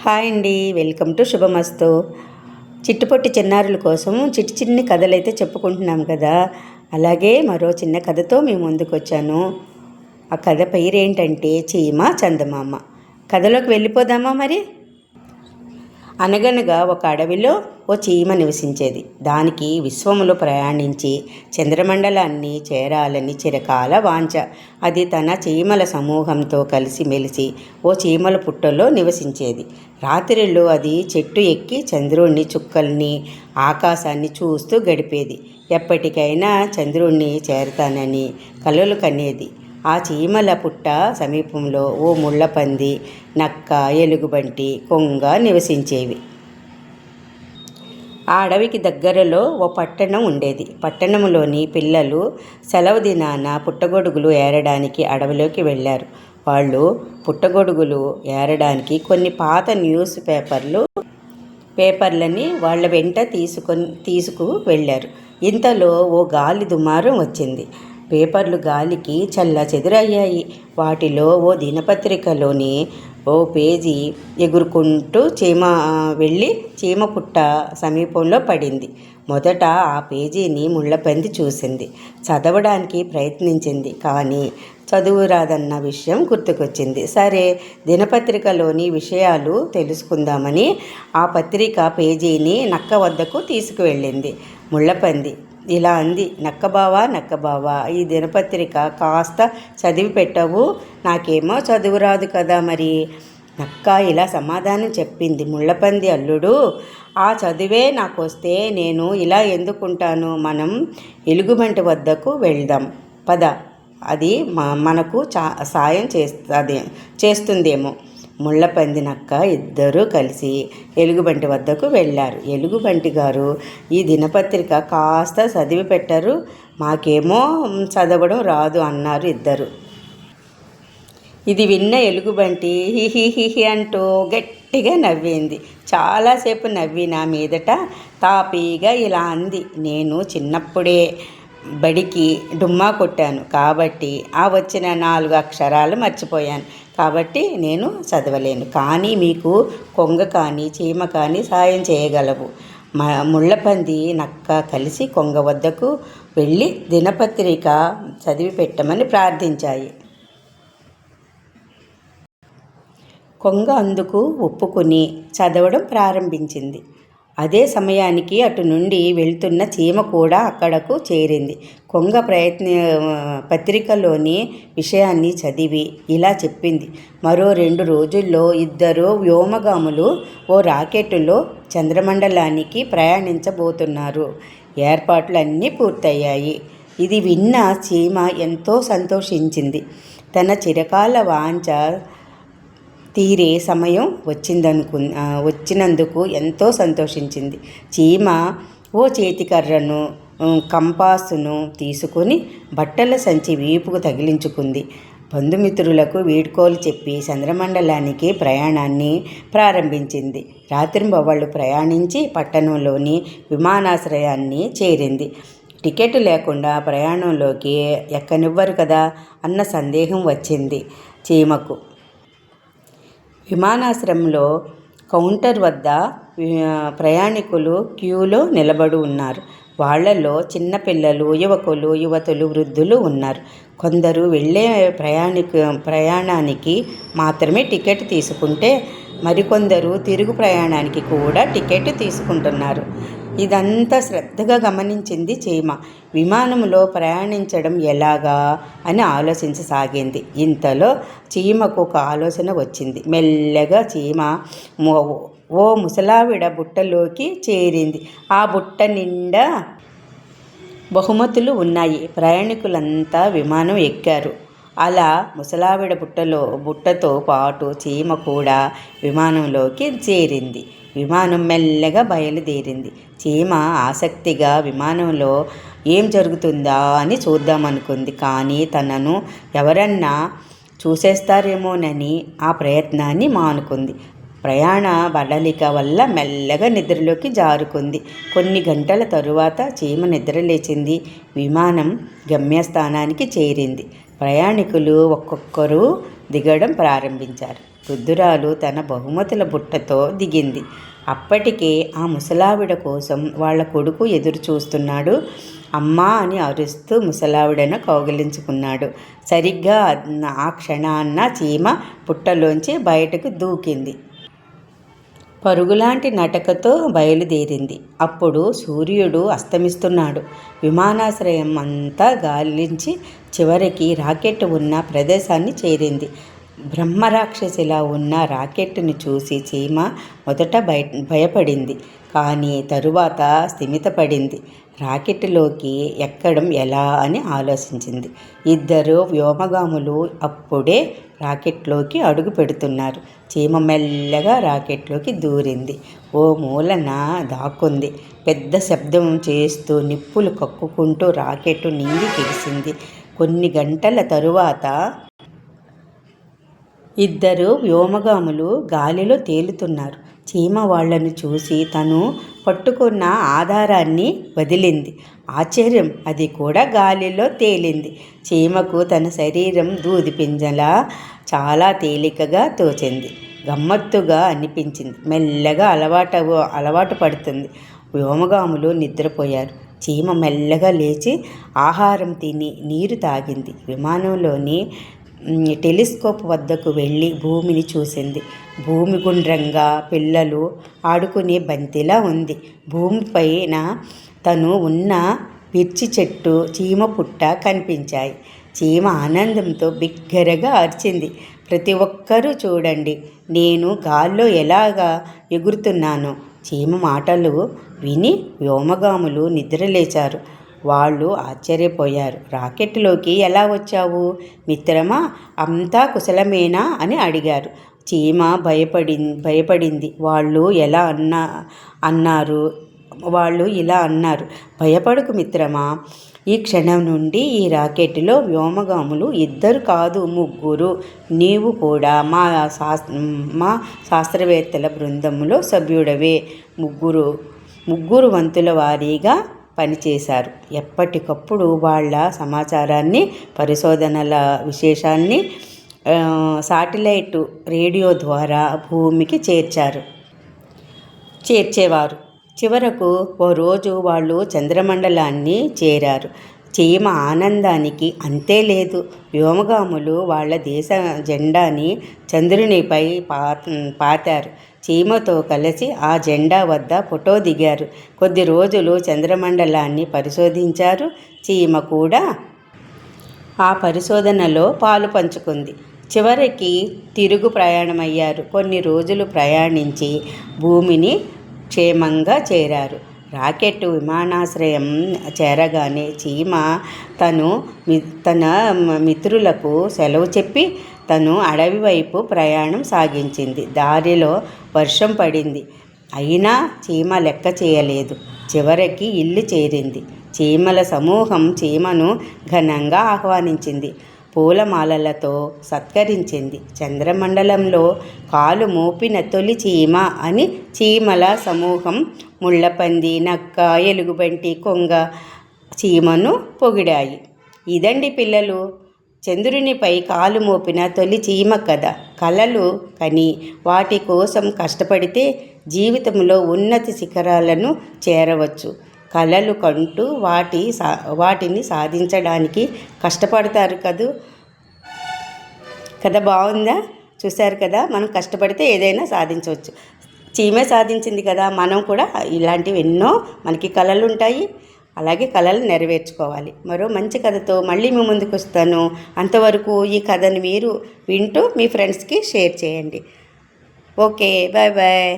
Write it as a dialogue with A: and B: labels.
A: Hi అండి welcome to శుభమస్తు. చిట్టుపొట్టి చిన్నారుల కోసం చిట్టి చిన్ని కథలైతే చెప్పుకుంటున్నాం కదా. అలాగే మరో చిన్న కథతో మేము ముందుకు వచ్చాను ఆ కథ పేరేంటంటే చీమ చందమామ. కథలోకి వెళ్ళిపోదామా మరి? అనగనగా ఒక అడవిలో ఓ చీమ నివసించేది. దానికి విశ్వములో ప్రయాణించి చంద్రమండలాన్ని చేరాలని చిరకాల వాంఛ. అది తన చీమల సమూహంతో కలిసి మెలిసి ఓ చీమల పుట్టలో నివసించేది. రాత్రిళ్ళు అది చెట్టు ఎక్కి చంద్రుణ్ణి చుక్కల్ని ఆకాశాన్ని చూస్తూ గడిపేది. ఎప్పటికైనా చంద్రుణ్ణి చేరతానని కలలు కనేది. ఆ చీమల పుట్ట సమీపంలో ఓ ముళ్ళపంది నక్క ఎలుగుబంటి కొంగ నివసించేవి. ఆ అడవికి దగ్గరలో ఓ పట్టణం ఉండేది. పట్టణంలోని పిల్లలు సెలవు దినాన పుట్టగొడుగులు ఏరడానికి అడవిలోకి వెళ్ళారు. వాళ్ళు పుట్టగొడుగులు ఏరడానికి కొన్ని పాత న్యూస్ పేపర్లు పేపర్లని వాళ్ళ వెంట తీసుకొని తీసుకు వెళ్ళారు. ఇంతలో ఓ గాలి దుమారం వచ్చింది. పేపర్లు గాలికి చల్ల చెదురయ్యాయి వాటిలో ఓ దినపత్రికలోని ఓ పేజీ ఎగురుకుంటూ చీమ వెళ్ళి చీమ పుట్ట సమీపంలో పడింది. మొదట ఆ పేజీని ముళ్ళపంది చూసింది. చదవడానికి ప్రయత్నించింది కానీ చదువు రాదన్న విషయం గుర్తుకొచ్చింది. సరే దినపత్రికలోని విషయాలు తెలుసుకుందామని ఆ పత్రిక పేజీని నక్క వద్దకు తీసుకువెళ్ళింది. ముళ్ళపంది ఇలా అంది. నక్కబావా నక్కబావా ఈ దినపత్రిక కాస్త చదివి పెట్టవు. నాకేమో చదువు రాదు కదా మరి. నక్క ఇలా సమాధానం చెప్పింది. ముళ్ళపంది అల్లుడు ఆ చదివే నాకు వస్తే నేను ఇలా ఎందుకుంటాను? మనం ఎలుగుబంటి వద్దకు వెళ్దాం. పద. అది మనకు చా సాయం చేస్తుంది చేస్తుందేమో. ముళ్ళపందినక్క ఇద్దరూ కలిసి ఎలుగుబంటి వద్దకు వెళ్ళారు. ఎలుగుబంటి గారు ఈ దినపత్రిక కాస్త చదివి పెట్టారు. మాకేమో చదవడం రాదు అన్నారు ఇద్దరు. ఇది విన్న ఎలుగుబంటి హిహి అంటూ గట్టిగా నవ్వింది. చాలాసేపు నవ్వి నా మీదట తాపీగా ఇలా అంది. నేను చిన్నప్పుడే బడికి డుమ్మా కొట్టాను కాబట్టి ఆ వచ్చిన నాలుగు అక్షరాలు మర్చిపోయాను. కాబట్టి నేను చదవలేను. కానీ మీకు కొంగ కానీ చీమ కానీ సాయం చేయగలవు. ముళ్ళపంది నక్క కలిసి కొంగ వద్దకు వెళ్ళి దినపత్రిక చదివి పెట్టమని ప్రార్థించాయి. కొంగ అందుకు ఒప్పుకుని చదవడం ప్రారంభించింది. అదే సమయానికి అటు నుండి వెళ్తున్న చీమ కూడా అక్కడకు చేరింది. కొంగ ప్రయత్న పత్రికలోని విషయాన్ని చదివి ఇలా చెప్పింది. మరో రెండు రోజుల్లో ఇద్దరు వ్యోమగాములు ఓ రాకెట్టులో చంద్రమండలానికి ప్రయాణించబోతున్నారు. ఏర్పాట్లు అన్నీ పూర్తయ్యాయి. ఇది విన్న చీమ ఎంతో సంతోషించింది. తన చిరకాల వాంఛ తీరే సమయం వచ్చిందనుకు వచ్చినందుకు ఎంతో సంతోషించింది. చీమ ఓ చేతికర్రను కంపాసును తీసుకొని బట్టల సంచి వీపుకు తగిలించుకుంది. బంధుమిత్రులకు వీడ్కోలు చెప్పి చంద్రమండలానికి ప్రయాణాన్ని ప్రారంభించింది. రాత్రింబవళ్ళు ప్రయాణించి పట్టణంలోని విమానాశ్రయాన్ని చేరింది. టికెట్ లేకుండా ప్రయాణంలోకి ఎక్కనివ్వరు కదా అన్న సందేహం వచ్చింది చీమకు. విమానాశ్రయంలో కౌంటర్ వద్ద ప్రయాణికులు క్యూలో నిలబడి ఉన్నారు. వాళ్ళలో చిన్నపిల్లలు యువకులు యువతులు వృద్ధులు ఉన్నారు. కొందరు వెళ్ళే ప్రయాణిక ప్రయాణానికి మాత్రమే టికెట్ తీసుకుంటే మరికొందరు తిరుగు ప్రయాణానికి కూడా టికెట్ తీసుకుంటున్నారు. ఇదంతా శ్రద్ధగా గమనించింది చీమ. విమానంలో ప్రయాణించడం ఎలాగా అని ఆలోచించసాగింది. ఇంతలో చీమకు ఒక ఆలోచన వచ్చింది. మెల్లగా చీమ ఓ ముసలావిడ బుట్టలోకి చేరింది. ఆ బుట్ట నిండా బహుమతులు ఉన్నాయి. ప్రయాణికులంతా విమానం ఎక్కారు. అలా ముసలావిడ బుట్టలో బుట్టతో పాటు చీమ కూడా విమానంలోకి చేరింది. విమానం మెల్లగా బయలుదేరింది. చీమ ఆసక్తిగా విమానంలో ఏం జరుగుతుందా అని చూద్దామనుకుంది కానీ తనను ఎవరన్నా చూసేస్తారేమోనని ఆ ప్రయత్నాన్ని మానుకుంది. ప్రయాణ బడలిక వల్ల మెల్లగా నిద్రలోకి జారుకుంది. కొన్ని గంటల తరువాత చీమ నిద్రలేచింది. విమానం గమ్యస్థానానికి చేరింది. ప్రయాణికులు ఒక్కొక్కరు దిగడం ప్రారంభించారు. వృద్ధురాలు తన బహుమతుల బుట్టతో దిగింది. అప్పటికే ఆ ముసలావిడ కోసం వాళ్ళ కొడుకు ఎదురు చూస్తున్నాడు అమ్మా అని అరుస్తూ ముసలావిడను కౌగిలించుకున్నాడు. సరిగ్గా ఆ క్షణాన్న చీమ పుట్టలోంచి బయటకు దూకింది. పరుగులాంటి నటకతో బయలుదేరింది. అప్పుడు సూర్యుడు అస్తమిస్తున్నాడు. విమానాశ్రయం అంతా గాలించి చివరికి రాకెట్ ఉన్న ప్రదేశాన్ని చేరింది. బ్రహ్మరాక్షసిలా ఉన్న రాకెట్ను చూసి చీమ మొదట భయ భయపడింది. కానీ తరువాత స్థిమితపడింది. రాకెట్లోకి ఎక్కడం ఎలా అని ఆలోచించింది. ఇద్దరు వ్యోమగాములు అప్పుడే రాకెట్లోకి అడుగు పెడుతున్నారు. చీమ మెల్లగా రాకెట్లోకి దూరింది. ఓ మూలన దాక్కుంది. పెద్ద శబ్దం చేస్తూ నిప్పులు కక్కుకుంటూ రాకెట్ నింగి తెలిసింది కొన్ని గంటల తరువాత ఇద్దరు వ్యోమగాములు గాలిలో తేలుతున్నారు. చీమ వాళ్ళను చూసి తను పట్టుకున్న ఆధారాన్ని వదిలింది. ఆశ్చర్యం అది కూడా గాలిలో తేలింది. చీమకు తన శరీరం దూది పింజలా చాలా తేలికగా తోచింది. గమ్మత్తుగా అనిపించింది. మెల్లగా అలవాటు అలవాటు పడుతుంది. వ్యోమగాములు నిద్రపోయారు. చీమ మెల్లగా లేచి ఆహారం తిని నీరు తాగింది. విమానంలోని టెలిస్కోప్ వద్దకు వెళ్ళి భూమిని చూసింది. భూమి గుండ్రంగా పిల్లలు ఆడుకునే బంతిలా ఉంది. భూమిపైన తను ఉన్న పిర్చి చెట్టు చీమ పుట్ట కనిపించాయి. చీమ ఆనందంతో బిగ్గరగా అరిచింది. ప్రతి ఒక్కరూ చూడండి నేను గాల్లో ఎలాగా ఎగురుతున్నాను. చీమ మాటలు విని వ్యోమగాములు నిద్రలేచారు. వాళ్ళు ఆశ్చర్యపోయారు. రాకెట్లోకి ఎలా వచ్చావు? మిత్రమా? అంతా కుశలమేనా? అని అడిగారు. చీమ భయపడి భయపడింది. వాళ్ళు ఎలా అన్నా అన్నారు? వాళ్ళు ఇలా అన్నారు. భయపడకు మిత్రమా. ఈ క్షణం నుండి ఈ రాకెట్లో వ్యోమగాములు ఇద్దరు కాదు ముగ్గురు. నీవు కూడా మా శాస్ మా శాస్త్రవేత్తల బృందంలో సభ్యుడవే. ముగ్గురు ముగ్గురు వంతుల వారీగా పనిచేశారు ఎప్పటికప్పుడు వాళ్ళ సమాచారాన్ని పరిశోధనల విశేషాన్ని సాటిలైట్ రేడియో ద్వారా భూమికి చేర్చారు. చేర్చేవారు. చివరకు ఓ రోజు వాళ్ళు చంద్రమండలాన్ని చేరారు. చీమ ఆనందానికి అంతే లేదు. వ్యోమగాములు వాళ్ళ దేశ జెండాని చంద్రునిపై పా పాతారు. చీమతో కలిసి ఆ జెండా వద్ద ఫోటో దిగారు. కొద్ది రోజులు చంద్రమండలాన్ని పరిశోధించారు. చీమ కూడా ఆ పరిశోధనలో పాలు పంచుకుంది. చివరికి తిరుగు ప్రయాణమయ్యారు. కొన్ని రోజులు ప్రయాణించి భూమిని క్షేమంగా చేరారు. రాకెట్ విమానాశ్రయం చేరగానే చీమ తను తన మిత్రులకు సెలవు చెప్పి తను అడవి వైపు ప్రయాణం సాగించింది. దారిలో వర్షం పడింది. అయినా చీమ లెక్క చేయలేదు. చివరికి ఇల్లు చేరింది. చీమల సమూహం చీమను ఘనంగా ఆహ్వానించింది. పూలమాలలతో సత్కరించింది. చంద్రమండలంలో కాలు మోపిన తొలి చీమ అని చీమల సమూహం ముళ్ళపంది నక్క ఎలుగుబంటి కొంగ చీమను పొగిడాయి. ఇదండి పిల్లలు. చంద్రునిపై కాలు మోపిన తొలి చీమ కథ. కలలు కని వాటి కోసం కష్టపడితే జీవితంలో ఉన్నతి శిఖరాలను చేరవచ్చు. కలలు కంటూ వాటి సా వాటిని సాధించడానికి కష్టపడతారు కదూ? కథ బాగుందా? చూశారు కదా? మనం కష్టపడితే ఏదైనా సాధించవచ్చు. చీమే సాధించింది కదా? మనం కూడా ఇలాంటివి ఎన్నో మనకి కళలు ఉంటాయి అలాగే కళలు నెరవేర్చుకోవాలి. మరో మంచి కథతో మళ్ళీ మీ ముందుకు వస్తాను. అంతవరకు ఈ కథను మీరు వింటూ మీ ఫ్రెండ్స్కి షేర్ చేయండి. Okay bye bye.